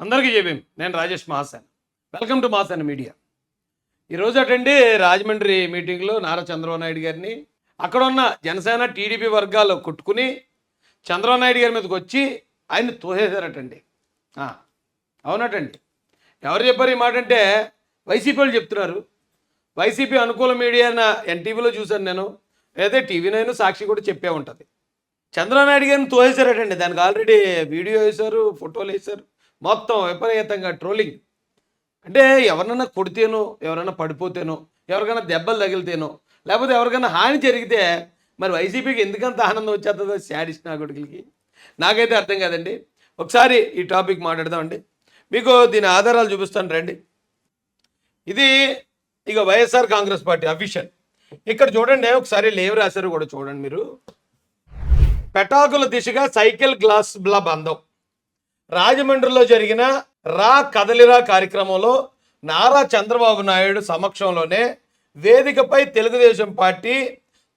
అందరికీ చెప్పాం నేను Rajesh Mahasen. Welcome to Mahasen media. ఈరోజు అటండి రాజమండ్రి మీటింగ్లో నారా చంద్రబాబు నాయుడు గారిని అక్కడ ఉన్న జనసేన టీడీపీ వర్గాలు కొట్టుకుని చంద్రబాబు నాయుడు గారి మీదకి వచ్చి ఆయన్ని తోసేశారటండి అవునటండి. ఎవరు చెప్పారు ఈ మాట అంటే వైసీపీ వాళ్ళు చెప్తున్నారు. వైసీపీ అనుకూల మీడియా ఎన్టీవీలో చూశాను నేను. అయితే టీవీ నైన్ సాక్షి కూడా చెప్పే ఉంటుంది. చంద్రబాబు నాయుడు గారిని తోసేశారటండి దానికి ఆల్రెడీ వీడియో వేశారు ఫోటోలు వేశారు. మొత్తం విపరీతంగా ట్రోలింగ్. అంటే ఎవరినైనా కొడితేనో ఎవరైనా పడిపోతేనో ఎవరికైనా దెబ్బలు తగిలితేనో లేకపోతే ఎవరికైనా హాని జరిగితే మరి వైసీపీకి ఎందుకంత ఆనందం వచ్చేస్తుందో శాడిస్ట్ నా కొడుకులకి. నాకైతే అర్థం కాదండి. ఒకసారి ఈ టాపిక్ మాట్లాడదామండి. మీకు దీని ఆధారాలు చూపిస్తాను రండి. ఇది ఇక వైఎస్ఆర్ కాంగ్రెస్ పార్టీ అఫీషియల్. ఇక్కడ చూడండి ఒకసారి లేవు రాశారు కూడా చూడండి మీరు. పెటాకుల దిశగా సైకిల్ గ్లాస్ బ్లా బంధం. రాజమండ్రిలో జరిగిన రా కదలిరా కార్యక్రమంలో నారా చంద్రబాబు నాయుడు సమక్షంలోనే వేదికపై తెలుగుదేశం పార్టీ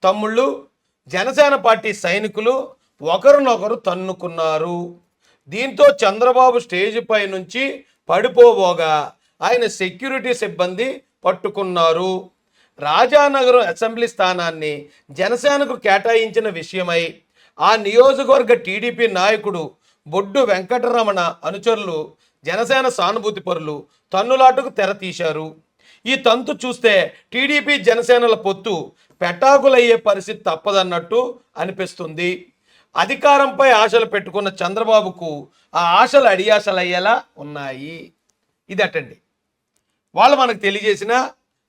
తమ్ముళ్ళు జనసేన పార్టీ సైనికులు ఒకరినొకరు తన్నుకున్నారు. దీంతో చంద్రబాబు స్టేజ్ పై నుంచి పడిపోబోగా ఆయన సెక్యూరిటీ సిబ్బంది పట్టుకున్నారు. రాజానగరం అసెంబ్లీ స్థానాన్ని జనసేనకు కేటాయించిన విషయమై ఆ నియోజకవర్గ టీడీపీ నాయకుడు బొడ్డు వెంకటరమణ అనుచరులు జనసేన సానుభూతి పరులు తన్నులాటకు తెర తీశారు. ఈ తంతు చూస్తే టీడీపీ జనసేనల పొత్తు పెటాకులయ్యే పరిస్థితి తప్పదన్నట్టు అనిపిస్తుంది. అధికారంపై ఆశలు పెట్టుకున్న చంద్రబాబుకు ఆ ఆశలు అడియాశలు అయ్యేలా ఉన్నాయి. ఇది అటండి. వాళ్ళు మనకు తెలియజేసిన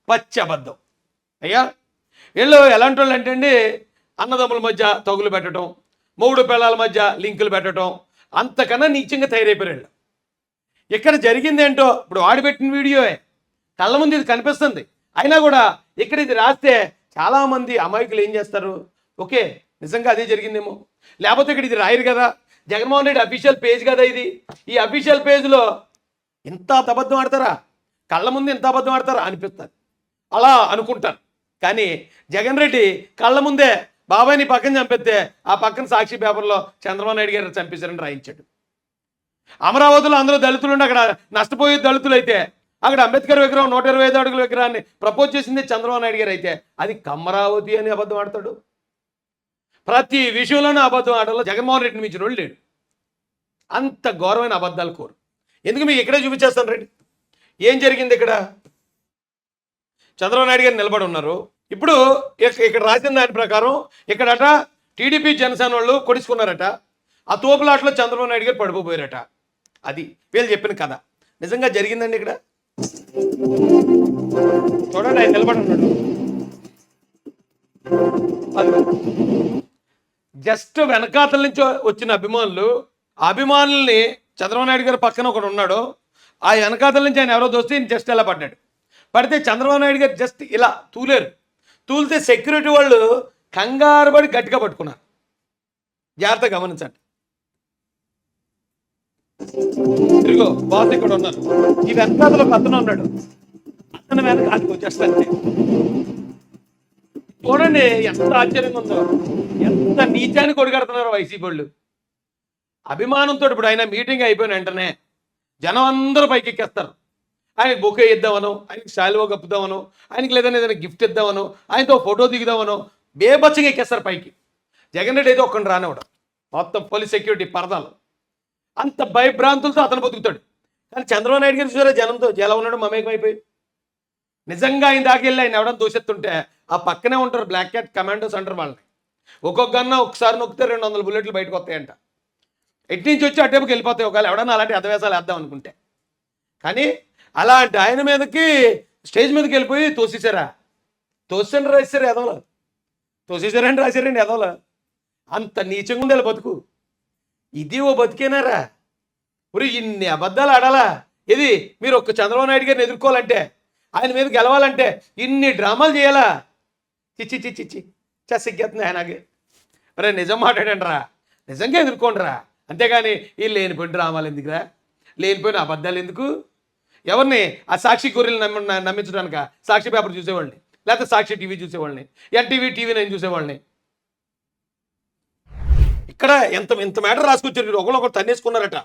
పచ్చబద్ధం అయ్యా వీళ్ళు ఎలాంటి వాళ్ళు అంటే అండి అన్నదమ్ముల మధ్య తగులు పెట్టడం మూడు పిల్లల మధ్య లింకులు పెట్టడం అంతకన్నా నీచంగా తయారైపోయారు వీళ్ళు ఇక్కడ జరిగింది ఏంటో ఇప్పుడు ఆడిపెట్టిన వీడియోయే. కళ్ళ ముందు ఇది కనిపిస్తుంది. అయినా కూడా ఇక్కడ ఇది రాస్తే చాలామంది అమాయకులు ఏం చేస్తారు? ఓకే నిజంగా అదే జరిగిందేమో. లేకపోతే ఇక్కడ ఇది రాయరు కదా. జగన్మోహన్ రెడ్డి అఫీషియల్ పేజ్ కదా ఇది. ఈ అఫీషియల్ పేజ్లో ఇంత అబద్ధం ఆడతారా? కళ్ళ ముందు ఇంత అబద్ధం ఆడతారా? అనిపిస్తారు అలా అనుకుంటారు. కానీ జగన్ రెడ్డి కళ్ళ ముందే బాబాయ్ని పక్కన చంపితే ఆ పక్కన సాక్షి పేపర్లో చంద్రబాబు నాయుడు గారు చంపేశారని రాయించాడు. అమరావతిలో అందరూ దళితులు ఉండి అక్కడ నష్టపోయే దళితులు అయితే అక్కడ అంబేద్కర్ విగ్రహం నూట ఇరవై ఐదు అడుగుల విగ్రహాన్ని ప్రపోజ్ చేసింది చంద్రబాబు నాయుడు గారు అయితే అది కమరావతి అని అబద్ధం ఆడతాడు. ప్రతి విషయంలోనూ అబద్ధం ఆడలో జగన్మోహన్ రెడ్డిని మించిన వాళ్ళు లేడు. అంత ఘోరమైన అబద్ధాలు కోరు. ఎందుకు మీకు ఇక్కడే చూపించేస్తాను రెడ్డి ఏం జరిగింది ఇక్కడ? చంద్రబాబు నాయుడు గారు నిలబడి ఉన్నారు. ఇప్పుడు ఇక్కడ రాసిన దాని ప్రకారం ఇక్కడట టీడీపీ జనసేన వాళ్ళు కొడుచుకున్నారట. ఆ తోపులాట్లో చంద్రబాబు నాయుడు గారు పడిపోయారట. అది వీళ్ళు చెప్పిన కథ. నిజంగా జరిగిందండి ఇక్కడ? చూడండి ఆయన నిలబడి ఉన్నాడు. జస్ట్ వెనకాతల నుంచి వచ్చిన అభిమానులు ఆ అభిమానుల్ని చంద్రబాబు నాయుడు గారు పక్కన ఒకడు ఉన్నాడు. ఆ వెనకాతల నుంచి ఆయన ఎవరో దోస్తే జస్ట్ ఎలా పడ్డాడు. పడితే చంద్రబాబు నాయుడు గారు జస్ట్ ఇలా తూలేరు. తూలితే సెక్యూరిటీ వాళ్ళు కంగారు పడి గట్టిగా పట్టుకున్నారు. జాగ్రత్త గమనించండి. ఇదిగో బాస్ ఇక్కడ ఉన్నారు. ఈ వెనకాతలో అతను ఉన్నాడు. అతను వెనక అది వచ్చేస్తాను చూడండి ఎంత ఆశ్చర్యంగా ఉందో. ఎంత నీచాన్ని కొడిగడుతున్నారు వైసీపీ వాళ్ళు. అభిమానంతో ఇప్పుడు ఆయన మీటింగ్ అయిపోయిన వెంటనే జనం అందరూ పైకి ఎక్కేస్తారు ఆయనకి బొకే ఇద్దామనో ఆయనకి శాలువా కప్పుదామనో ఆయనకి లేదని ఏదైనా గిఫ్ట్ ఇద్దామనో ఆయనతో ఫోటో దిగుదామనో బేబచ్చగా ఎక్కేస్తారు పైకి. జగన్ రెడ్డి అయితే ఒక్కడిని రానివ్వడం. మొత్తం పోలీస్ సెక్యూరిటీ పరదాలు. అంత భయభ్రాంతులతో అతను బతుకుతాడు. కానీ చంద్రబాబు నాయుడు గారు చూసారా జనంతో? ఎలా ఉన్నాడు? మమేకమైపోయి. నిజంగా ఆయన దాకా వెళ్ళి ఆయన ఎవడం దూషెత్తుంటే ఆ పక్కనే ఉంటారు బ్లాక్ క్యాట్ కమాండోస్ అంటారు వాళ్ళని. ఒక్కొక్క గన్న ఒకసారి నొక్కితే రెండు వందల బుల్లెట్లు బయటకు వస్తాయంట. ఎట్నుంచి వచ్చి అటేపుకి వెళ్ళిపోతాయి. ఒకవేళ ఎవడన్నా అలాంటి అధవేశాలు వేద్దాం అనుకుంటే. కానీ అలాంటి ఆయన మీదకి స్టేజ్ మీదకి వెళ్ళిపోయి తోసేసారా తోసేసని రాశారు ఎదవలు తోసేసారండి రాశారండి ఎదవలు అంత నీచంగా ఉండాలి బతుకు. ఇది ఓ బతికేనారా? మరి ఇన్ని అబద్ధాలు ఆడాలా? ఇది మీరు ఒక్క చంద్రబాబు నాయుడు గారిని ఎదుర్కోవాలంటే ఆయన మీద గెలవాలంటే ఇన్ని డ్రామాలు చేయాలా? చిచ్చి చిచ్చి చిచ్చి చసిగ్గేస్తుంది ఆయనకి అరే నిజం మాట్లాడండి రా. నిజంగా ఎదుర్కోండి రా. అంతేగాని ఈ లేనిపోయిన డ్రామాలు ఎందుకురా? లేనిపోయిన అబద్ధాలు ఎందుకు? ఎవరిని ఆ సాక్షి గొర్రెలు నమ్మి నమ్మించడానిక? సాక్షి పేపర్ చూసేవాళ్ళని. లేకపోతే సాక్షి టీవీ చూసేవాళ్ళని. ఎన్టీవీ టీవీ నేను చూసేవాళ్ళని. ఇక్కడ ఎంత ఇంత మ్యాటర్ రాసుకొచ్చారు ఒకళ్ళు ఒకరు తన్నేసుకున్నారట.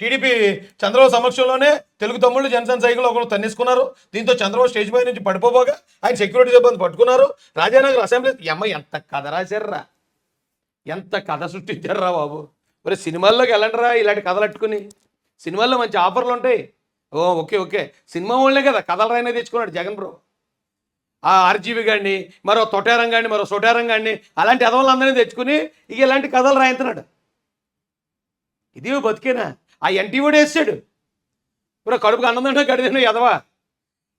టీడీపీ చంద్రబాబు సమక్షంలోనే తెలుగు తమ్ముళ్ళు జనసేన సైకిల్ ఒకరు తన్నేసుకున్నారు. దీంతో చంద్రబాబు స్టేజ్ పై నుంచి పడిపోబోగా ఆయన సెక్యూరిటీ సిబ్బంది పట్టుకున్నారు. రాజానగర్ అసెంబ్లీ ఈ ఎంత కథ రాశారా ఎంత కథ సృష్టించారా బాబు. మరి సినిమాల్లోకి వెళ్ళండిరా ఇలాంటి కథలు అట్టుకుని. సినిమాల్లో మంచి ఆఫర్లు ఉంటాయి. ఓ ఓకే ఓకే. సినిమా వాళ్ళే కదా కథలు రాయినా తెచ్చుకున్నాడు జగన్ బ్రో. ఆ ఆర్జీవి గాడిని మరో తొటారం గాడిని మరో సొటారం గాడిని అలాంటి ఎదవలందరినీ తెచ్చుకుని ఇక ఇలాంటి కథలు రాయించున్నాడు ఇది బతికేనా? ఆ ఎన్టీ కూడా వేసాడు ఇప్పుడు కడుపుకు అన్నం తింటే గడిదిన ఎదవా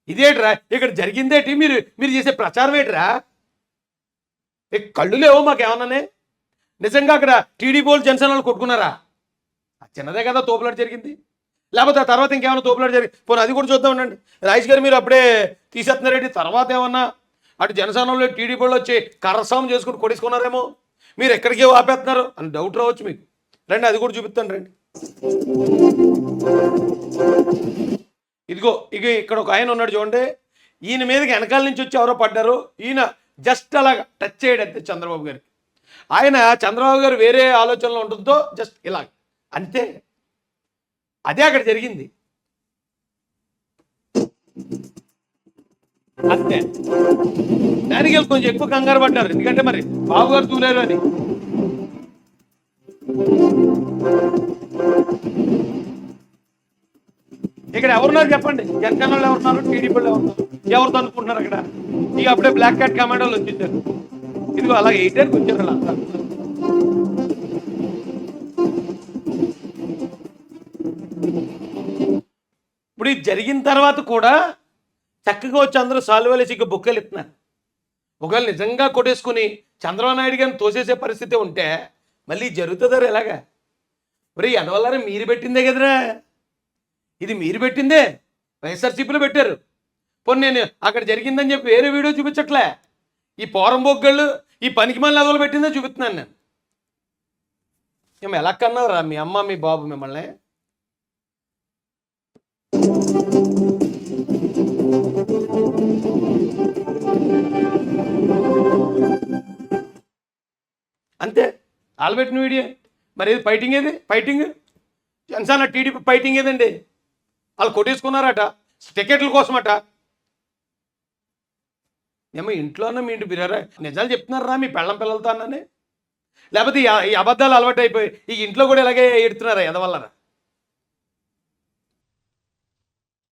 ఇదేట్రా ఇక్కడ జరిగిందేటి? మీరు మీరు చేసే ప్రచారం ఏంట్రా? ఏ కళ్ళు లేవు మాకేమన్నానే? నిజంగా అక్కడ టీడీపీ వాళ్ళు జనసేన వాళ్ళు కొట్టుకున్నారా చిన్నదే కదా తోపులాట జరిగింది. లేకపోతే ఆ తర్వాత ఇంకేమైనా తోపులాడు జరిగి పోనీ అది కూడా చూద్దాం ఉండండి. రాజేష్ గారు మీరు అప్పుడే తీసేస్తున్నారేంటి తర్వాత ఏమన్నా అటు జనసేన టీడీపీలో వచ్చి కరసాం చేసుకుని కొడేసుకున్నారేమో? మీరు ఎక్కడికి ఆపేస్తున్నారు? అని డౌట్ రావచ్చు మీకు. రండి అది కూడా చూపిస్తాను రండి. ఇదిగో ఇక ఇక్కడ ఒక ఆయన ఉన్నాడు చూడండి. ఈయన మీదకి వెనకాల నుంచి వచ్చి ఎవరో పడ్డారు. ఈయన జస్ట్ అలాగా టచ్ చేయడం అంతే చంద్రబాబు గారికి. ఆయన చంద్రబాబు గారు వేరే ఆలోచనలో ఉండడంతో జస్ట్ ఇలా అంతే. అదే అక్కడ జరిగింది. అంతే. దానికి వెళ్ళి కొంచెం ఎక్కువ కంగారు పడ్డారు. ఎందుకంటే మరి బాబు గారు అని. ఇక్కడ ఎవరున్నారు చెప్పండి? జనసేన వాళ్ళు ఎవరున్నారు టీడీపీ వాళ్ళు ఎవరున్నారు ఎవరితో అనుకుంటున్నారు అక్కడ? ఇక అప్పుడే బ్లాక్ క్యాట్ కమాండోలు వచ్చింటారు ఇదిగో అలా ఎయిటర్కి వచ్చారు అలా. ఇప్పుడు ఇది జరిగిన తర్వాత కూడా చక్కగా వచ్చి అందరూ సాల్వేలేసి ఇక బుక్కలు ఇస్తున్నారు ఒకవేళ నిజంగా కొట్టేసుకుని చంద్రబాబు నాయుడు గారిని తోసేసే పరిస్థితి ఉంటే మళ్ళీ జరుగుతుందారు ఎలాగా? మరి ఎనవల్లారా మీరు పెట్టిందే కదరా? ఇది మీరు పెట్టిందే? వైఎస్ఆర్సీపీలో పెట్టారు. పోనీ నేను అక్కడ జరిగిందని చెప్పి వేరే వీడియో చూపించట్లే. ఈ పోరం బొగ్గళ్ళు ఈ పనికి మళ్ళీ అదవలు పెట్టిందే చూపిస్తున్నాను నేను. మేము ఎలా కన్నారా మీ అమ్మ మీ బాబు మిమ్మల్ని? అంతే. వాళ్ళు పెట్టిన వీడియో. మరి ఏది ఫైటింగ్ ఏది? ఫైటింగ్ జనసేన టీడీపీ ఫైటింగ్ ఏదండి? వాళ్ళు కొట్టేసుకున్నారట. టికెట్ల కోసమట. ఏమో ఇంట్లోనే మీ ఇంటి బిర్యారా? నిజాలు చెప్తున్నారా మీ పెళ్ళం పిల్లలతో అన్ననే? లేకపోతే ఈ- ఈ అబద్ధాలు అలవాటు అయిపోయి ఈ ఇంట్లో కూడా ఇలాగే ఎడుతున్నారా ఎదవల్లరా